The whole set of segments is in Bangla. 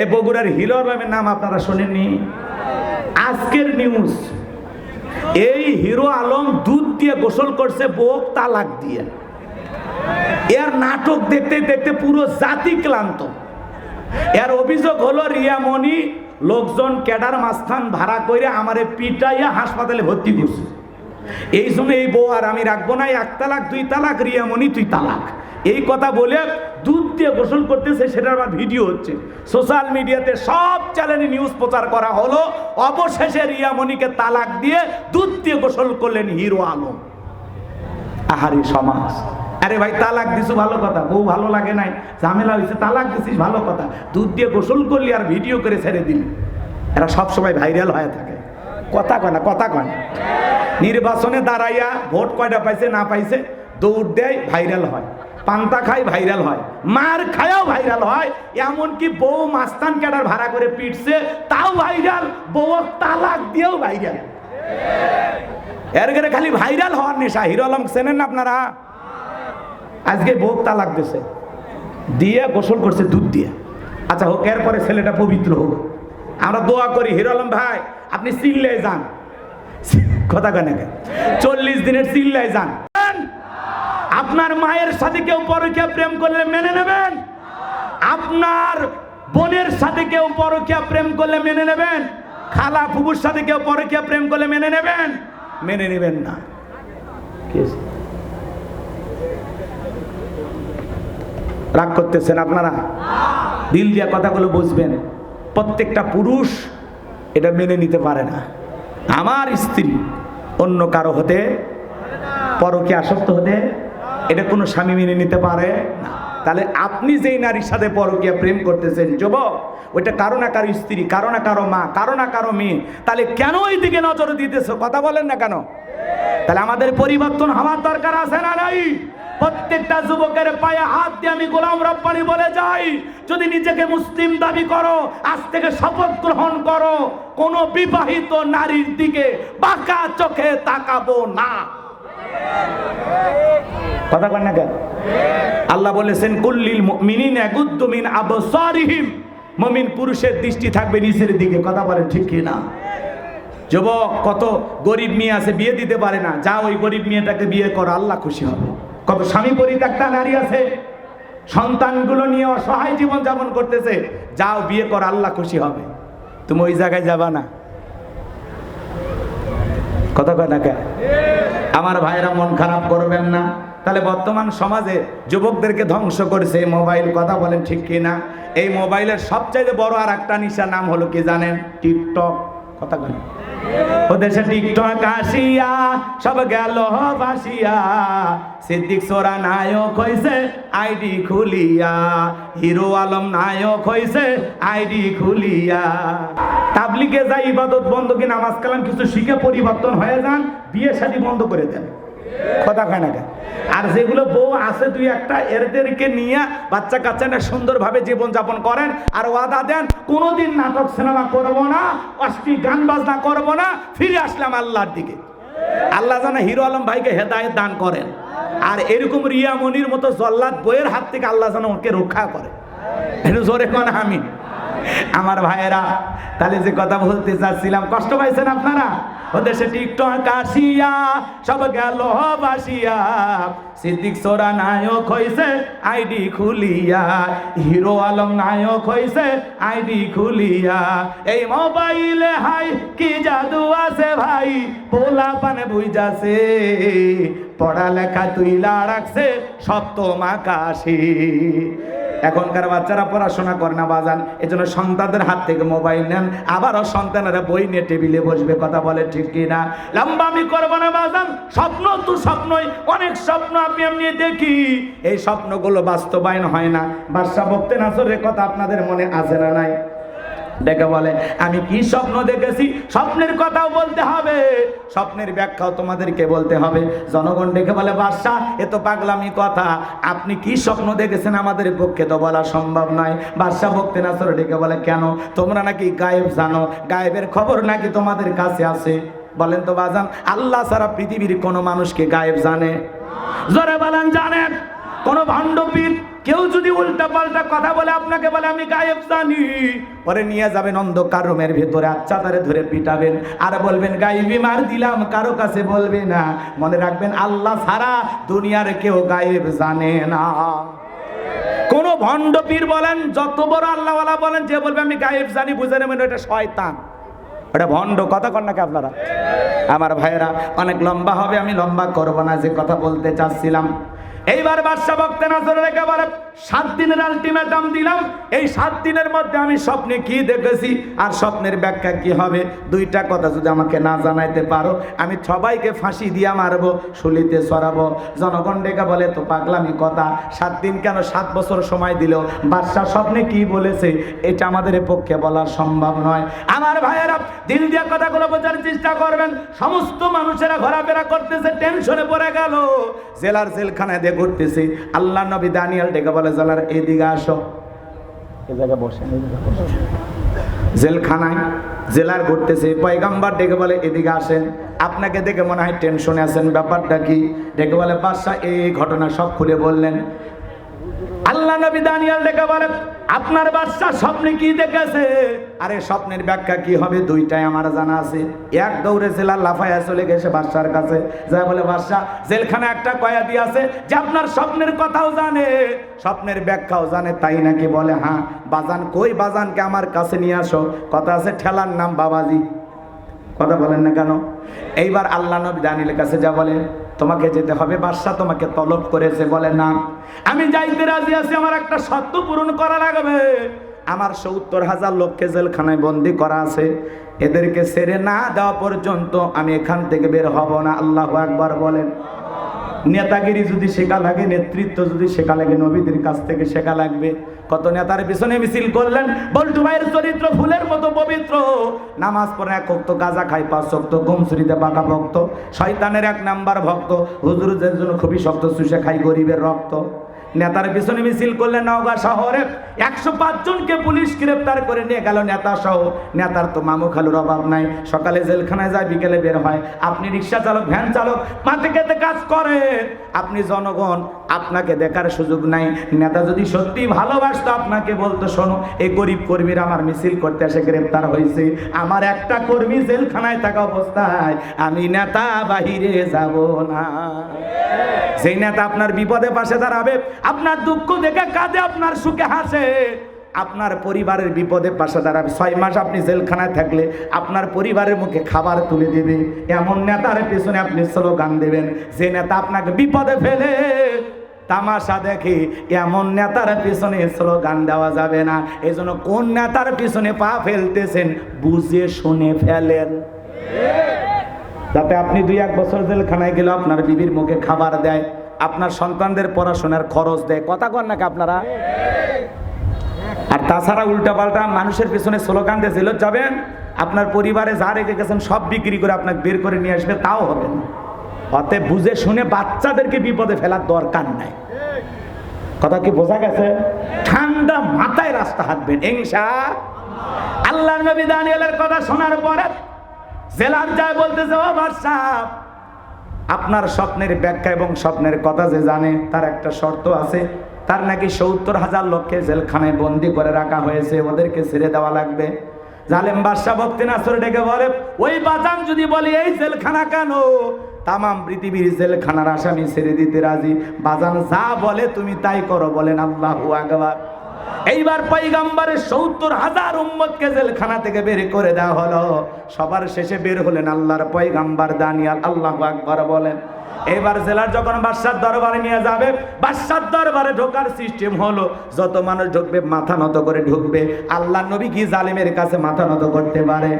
এই বগুড়ার হিরো আলমের নাম আপনারা শোনেননি? আজকের নিউজ এই হিরো আলম দুধ দিয়ে গোসল করছে বোক তালাক দিয়ে। এর নাটক দেখতে দেখতে পুরো জাতি ক্লান্ত। এর অভিযোগ হলো রিয়ামণি লোকজন ক্যাডার মাস্থান ভাড়া করে আমারে পিটাইয়া হাসপাতালে ভর্তি করছে। এই জন্য এই বউ আর আমি রাখব না, এক তালাক, দুই তালাক, রিয়ামণি, তুই তালাক। এই কথা বলে দুধ দিয়ে গোসল করতেছে সেটার আবার ভিডিও হচ্ছে। সোশ্যাল মিডিয়াতে সব চ্যানেলে নিউজ প্রচার করা হলো, অবশেষে রিয়ামণিকে তালাক দিয়ে দুধ দিয়ে গোসল করলেন হিরো আলম। আহারি সমাজ। আরে ভাই, তালাক দিছু, ভালো কথা। বউ ভালো লাগে নাই, ঝামেলা হয়েছে তালাক দিছিস, ভালো কথা। দুধ দিয়ে গোসল করলি আর ভিডিও করে ছেড়ে দিলি। এরা সবসময় ভাইরাল হয়ে থাকে। কথা কয় না, কথা কয় না। নির্বাচনে দাঁড়াইয়া ভোট কয়টা পাইছে, না পাইছে, দৌড় দেয় ভাইরাল হয়। পান্তা খায় ভাইরাল হয়। মার খায়াও ভাইরাল হয়। এমনকি বউ মাস্তান ক্যাডার ভাড়া করে পিটছে, তাও ভাইরাল বউ তালাক দিয়েও ভাইরাল এর গেলে খালি ভাইরাল হওয়ার নেশা। হিরো আলম চেনেন না আপনারা? আজকে বউ তালাক দিছে দিয়ে গোসল করছে, দুধ দিয়ে। আচ্ছা হোক, এরপরে ছেলেটা পবিত্র হোক। আমরা দোয়া করি, হিরো আলম ভাই আপনি চিল্লে যান। কথা কেন চল্লিশ দিনের চিল্লায় যান। আপনার মায়ের সাথে কেউ পরকিয়া প্রেম করলে মেনে নেবেন? আপনার বোনের সাথে কেউ পরকিয়া প্রেম করলে মেনে নেবেন? খালা ফুবুর সাথে কেউ পরকিয়া প্রেম করলে মেনে নেবেন? মেনে নেবেন না। রাগ করতেছেন আপনারা? দিল দিয়া কথাগুলো বুঝবেন। প্রত্যেকটা পুরুষ এটা মেনে নিতে পারে না। আমার স্ত্রী অন্য কারও হতে পরকে আসক্ত হতে এটা কোনো স্বামী মেনে নিতে পারে না। তাহলে আপনি যেই নারীর সাথে পরকিয়া প্রেম করতেছেন, যুবক, ওইটা কারও না কারও স্ত্রী, কারও না কারও মা, কারও না কারও মেয়ে, তাহলে কেন ওই দিকে নজর দিতেছো? কথা বলেন না কেন? তাহলে আমাদের পরিবর্তন হওয়ার দরকার আছে না নাই? প্রত্যেকটা যুবকের পায়ে হাত দিয়ে আমি গোলাম রব্বানি বলে যাই, যদি নিজেকে মুসলিম দাবি করো, আজ থেকে শপথ গ্রহণ করো, কোন বিবাহিত নারীর দিকে বাঁকা চোখে তাকাবো না। কথা কন না কেন? আল্লাহ বলেছেন, কুল্লিল মুমিনিন ইয়াগুদ্দু মিন আবসারিহিম। মুমিন পুরুষের দৃষ্টি থাকবে নিচের দিকে। কথা বলেন ঠিক না? যুবক, কত গরিব মেয়ে আছে, বিয়ে দিতে পারে না। যা ওই গরিব মেয়েটাকে বিয়ে করো, আল্লাহ খুশি হবে। কত স্বামী পরিত্যক্তা নারী আছে, সন্তানগুলো নিয়ে অসহায় জীবন যাপন করতেছে, যাও বিয়ে কর, আল্লাহ খুশি হবে। তুমি ওই জায়গায় যাবা না। কথা কয় না কেন? আমার ভাইরা মন খারাপ করবেন না। তাহলে বর্তমান সমাজে যুবকদেরকে ধ্বংস করেছে এই মোবাইল, কথা বলেন ঠিক কি না এই মোবাইলের সবচাইতে বড় আর একটা নিশা নাম হলো কি জানেন? টিকটক। কথা বলেন ও দেশে টিকটক আসিয়া, সব গেল বাসিয়া। সিদ্দিক সোরা নায়ক হইছে, আইডি খুলিয়া। হিরো আলম নায়ক হইছে, আইডি খুলিয়া। তাবলিগে যাই ইবাদত বন্ধ কি নামাজ কালাম কিছু শিখে পরিবর্তন হয়ে যান, বিয়ে শাদী বন্ধ করে দেন। কথা কয় না আর যেগুলো বউ আছে দুই একটা, এদেরকে নিয়ে বাচ্চা কাচ্চা না সুন্দরভাবে জীবনযাপন করেন আর ওয়াদা দেন, কোনোদিন নাটক সিনেমা করব না, অশ্লীল গান বাজনা করব না, ফিরে আসলাম আল্লাহর দিকে। আল্লাহ জানা হিরো আলম ভাইকে হেদায়েত দান করেন। আর এরকম রিয়া মনির মতো জল্লাদ বইয়ের হাত থেকে আল্লাহ যেন ওকে রক্ষা করে। জোরে কোন আমি আমার ভাইয়েরা, তাহলে যে কথা বলতে চাচ্ছিলাম, কষ্ট পাইছেন আপনারা? ও দেশে টিকটক আসিয়া, সব গেল বাসিয়া। সিদ্দিক সোরা নায়ক হইছে, আইডি খুলিয়া। হিরো আলম নায়ক হইছে, আইডি খুলিয়া। এই মোবাইলে হাই, কি জাদু আছে ভাই? পোলা পানে বুঝাছে পড়ালেখা তুইলা রাখছে, সপ্তম আকাশে। এখনকার বাচ্চারা পড়াশোনা করে না, বাজান। এজন্য সন্তানদের হাত থেকে মোবাইল নেন, আবারও সন্তানেরা বই নিয়ে টেবিলে বসবে, কথা বলে ঠিক কিনা লম্বা আমি করব না, বাজান। স্বপ্ন তো স্বপ্নই, অনেক স্বপ্ন আমি এমনি দেখি। এই স্বপ্নগুলো বাস্তবায়ন হয় না। বাদশা বক্তেন আসরের কথা আপনাদের মনে আছে না নাই? ডেকে বলে, আমি কি স্বপ্ন দেখেছি? স্বপ্নের কথাও বলতে হবে। স্বপ্নের ব্যাখ্যাও তোমাদেরকে বলতে হবে। জনগণ ডেকে বলে, বাদশাহ, এ তো পাগলামি কথা। আপনি কি স্বপ্ন দেখেছেন আমাদের পক্ষে তো বলা সম্ভব নয়। বাদশাহ ভক্তি নাসর ডেকে বলে, কেন? তোমরা নাকি গায়েব জানো। গায়েবের খবর নাকি তোমাদের কাছে আছে? বলেন তো, বাজান, আল্লাহ সারা পৃথিবীর কোনো মানুষকে গায়েব জানে? জোরে বলেন, জানেন। কোন ভণ্ডপীঠ কেউ যদি উল্টা পাল্টা কথা বলে, আপনাকে বলে, আমি গায়েব জানি। পরে নিয়ে যাবেন অন্ধকার রুমের ভেতরে আচ্ছা ধরে পিটাবেন। আর বলবেন গাইবি মার দিলাম, কারও কাছে বলবে না। মনে রাখবেন, আল্লাহ ছাড়া দুনিয়ার কেউ গায়েব জানে না। কোন ভণ্ড পীর বলেন, যত বড় আল্লাহওয়ালা বলেন, যে বলবে, আমি গায়েব জানি, বুঝে নেবেন ওটা শয়তান। ওটা ভণ্ড কথা কন নাকি আপনারা? আমার ভাইয়েরা, অনেক লম্বা হবে, আমি লম্বা করব না, যে কথা বলতে চাচ্ছিলাম। এইবার বাদশা বক্তে নজর রেখে বলে সাত দিনের আলটিমেটাম দিলাম। এই সাত দিনের মধ্যে আমি স্বপ্নে কি দেখেছি আর স্বপ্নের ব্যাখ্যা কি হবে? দুইটা কথা যদি আমাকে না জানাইতে পারো, আমি সবাইকে ফাঁসি দিয়া মারবো, শুলিতে সরাবো। জনগণ ডেকে বলে, তো পাগলামি কথা, সাত দিন কেন সাত বছর সময় দিল? বাদশাহ স্বপ্নে কি বলেছে? এটা আমাদের পক্ষে বলা সম্ভব নয়। আমার ভাইয়েরা, দিল দিয়া কথাগুলো বোঝার চেষ্টা করবেন। সমস্ত মানুষেরা ঘোরাফেরা করতেছে, টেনশনে পড়ে গেল। জেলার জেলখানায় দিয়ে ঘুরতেছে। আল্লাহ নবী দানিয়াল ডেকে বলে জেলার এদিকে আসো। এ জায়গায় বসেন। জেলখানায় জেলার ঘুরতেছে পয়গাম্বার ডেকে বলে এদিকে আসেন। আপনাকে দেখে মনে হয় টেনশনে আছেন ব্যাপারটা কি? ডেকে বলে বাদশাহ এই ঘটনা সব খুলে বললেন। আল্লাহ নবী দানিয়াল ডেকে বলে, আপনার বাদশা স্বপ্নে কি দেখেছে? আরে, স্বপ্নের ব্যাখ্যা কি হবে? দুইটাই আমার জানা আছে। এক দৌড়ে লাফাইয়া চলে গেছে বাদশার কাছে। যা বলে, বাদশা জেলখানে একটা কয়াদি আছে যে আপনার স্বপ্নের কথাও জানে। স্বপ্নের ব্যাখ্যাও জানে, তাই নাকি বলে হ্যাঁ বাজান, কই বাজানকে আমার কাছে নিয়ে আসো? কথা আছে, ঠেলার নাম বাবাজি। কথা বলেন না কেন? এইবার আল্লাহ নবী দানিলের কাছে যা বলেন তোমাকে যেতে হবে বাদশাহ তোমাকে তলব করেছে বলে, না, আমি যাইতে রাজি আছি, আমার একটা শর্ত পূরণ করা লাগবে। আমার সত্তর হাজার লোককে জেলখানায় বন্দি করা আছে, এদেরকে সেরে না দেওয়া পর্যন্ত আমি এখান থেকে বের হব না। আল্লাহ একবার বলেন। নেতাগিরি যদি শেখা লাগে, নেতৃত্ব যদি শেখা লাগে, নবীদের কাছ থেকে শেখা লাগবে। কত নেতার পিছনে মিছিল করলেন, বল্টু ভাইয়ের চরিত্র ফুলের মতো পবিত্র। নামাজ পড়ে এক ভক্ত, গাঁজা খাই পাঁচ শক্ত ঘুমসুরিতে পাকা ভক্ত, শয়তানের এক নাম্বার ভক্ত। হুজুরদের জন্য খুবই শক্ত শুষে খাই গরিবের রক্ত। নেতার পিছনে মিছিল করলেন নওগাঁ শহরে একশো জনকে পুলিশ গ্রেপ্তার করে নিয়ে গেল নেতা সহ নেতার তো মামু খালুর অভাব নাই। সকালে জেলখানায় যায়, বিকেলে বের হয়। আপনি রিক্সা চালক, ভ্যান চালক, মাঠে খেতে কাজ করে। আপনি জনগণ, আপনাকে দেখার সুযোগ নাই। নেতা যদি সত্যি ভালোবাসতো আপনাকে বলতো, শোনো, এই গরিব কর্মীরা আমার মিছিল করতে এসে গ্রেপ্তার হয়েছে। আমার একটা কর্মী জেলখানায় থাকা অবস্থায়। আমি নেতা বাহিরে যাব না। সেই নেতা আপনার বিপদে পাশে দাঁড়াবে, আপনার দুঃখ দেখে কাঁদে, আপনার সুখে হাসে। আপনার পরিবারের বিপদে পাশে দাঁড়াবে। ছয় মাস আপনি জেলখানায় থাকলে আপনার পরিবারের মুখে খাবার তুলে দেবে। এমন নেতার পেছনে আপনি স্লোগান দেবেন, যে নেতা আপনাকে বিপদে ফেলে, তামাশা দেখে এমন নেতার পিছনে স্লোগান দেওয়া যাবে না। এই জন্য কোন নেতার পিছনে পা ফেলতেছেন, বুঝে শুনে ফেলেন। যাতে আপনি দুই, এক বছর জেলখানায় গেলে আপনার বিবির মুখে খাবার দেয়, আপনার সন্তানদের পড়াশোনার খরচ দেয়। কথা কর নাকি আপনারা? তাছাড়া উল্টা পাল্টা মানুষের পেছনে স্লোগান দিয়ে জেলত যাবেন, আপনার পরিবারে যা রেখে গেছেন সব বিক্রি করে আপনাকে বের করে নিয়ে আসবে, তাও হবে না। অতএব বুঝে শুনে বাচ্চাদেরকে বিপদে ফেলার দরকার নাই। কথা কি বোঝা গেছে? ঠান্ডা মাথায় রাস্তা হাঁটবেন, ইনশা আল্লাহ নবী দানিয়েলের কথা শোনার পরে জেলার যায় বলতেছে, ও বাদশাহ, আপনার স্বপ্নের ব্যাখ্যা এবং স্বপ্নের কথা যে জানে, তার একটা শর্ত আছে তার নাকি সত্তর হাজার লোককে জেলখানায় বন্দি করে রাখা হয়েছে, ওদেরকে ছেড়ে দেওয়া লাগবে। জালেম বাদশাহ ভক্তি নাসর ডেকে বলে, ওই বাজান যদি বলি, এই জেলখানা কেন? তামাম পৃথিবীর জেলখানার আসামি ছেড়ে দিতে রাজি। বাজান, যা বলে তুমি তাই করো, বলেন আল্লাহ আকবার। এইবার পৈগাম্বারের সত্তর হাজার উম্মতকে জেলখানা থেকে বের করে দেওয়া হলো। সবার শেষে বের হলেন আল্লাহর পৈগাম্বার দানিয়াল, আল্লাহ আকবার বলেন। এবার জেলার যখন বাদশার দরবারে নিয়ে যাবে, বাদশার দরবারে ঢোকার সিস্টেম হলো, যত মানুষ ঢুকবে, মাথা নত করে ঢুকবে। আল্লাহ নবী কি জালিমের কাছে মাথা নত করতে পারে?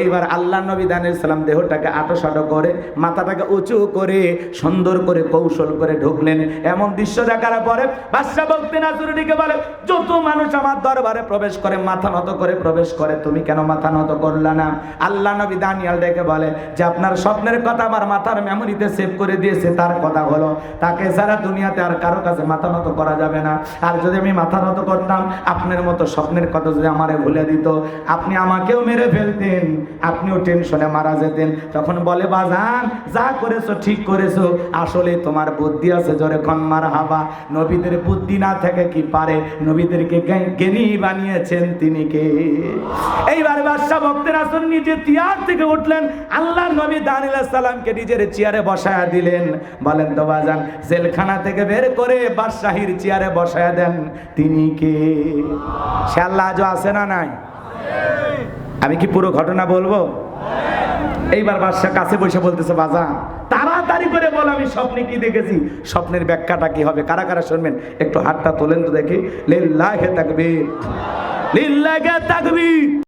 এইবার আল্লাহ নবী দানের সালাম দেহটাকে আটো সাটো করে, মাথাটাকে উঁচু করে, সুন্দর করে কৌশল করে ঢুকলেন। এমন দৃশ্য দেখার পরে বাদশাহ ভক্তি নাজুরিকে বলে, যত মানুষ আমার দরবারে প্রবেশ করে, মাথা নত করে প্রবেশ করে, তুমি কেন মাথা নত করলা না? আল্লাহ নবী দানিয়াল ডেকে বলে, যে আপনার স্বপ্নের কথা আমার মাথার মেমোরিতে সেভ করে দিয়েছে, তার কথা হলো, তাকে ছাড়া দুনিয়াতে আর কারও কাছে মাথা নত করা যাবে না। আর যদি আমি মাথা নত করতাম, আপনার মতো স্বপ্নের কথা যদি আমারে ভুলে দিত, আপনি আমাকেও মেরে ফেলতেন। আপনিও টেনশনে মারা যেতেন। তখন বলে, বাজান, যা করেছ ঠিক করেছ। আসলে তোমার বুদ্ধি আছে জোরে কন্মার হাবা নবীদের বুদ্ধি না থেকে কি পারে? নবীদেরকে জ্ঞান- বানিয়েছেন তিনি কে? এইবার বাদশাহ ভক্তের আসন নিজে তিয়ার থেকে উঠলেন। আল্লাহর নবী দানিল সালামকে নিজের চেয়ারে বসায়া দিলেন। বলেন, তো বাজান, জেলখানা থেকে বের করে বাদশাহীর চেয়ারে বসায়া দেন। তিনি কে? সে আল্লাহ আছে না নাই? আমি কি পুরো ঘটনা বলব? এইবার বাদশাহ কাছে বসে বলতেছে, বাজা, তাড়াতাড়ি করে বল, আমি স্বপ্নে কি দেখেছি? স্বপ্নের ব্যাখ্যাটা কি হবে? কারা কারা শুনবেন? একটু হাতটা তোলেন তো দেখি। লিল্লাহে তাকবীর। লিল্লাহে তাকবীর।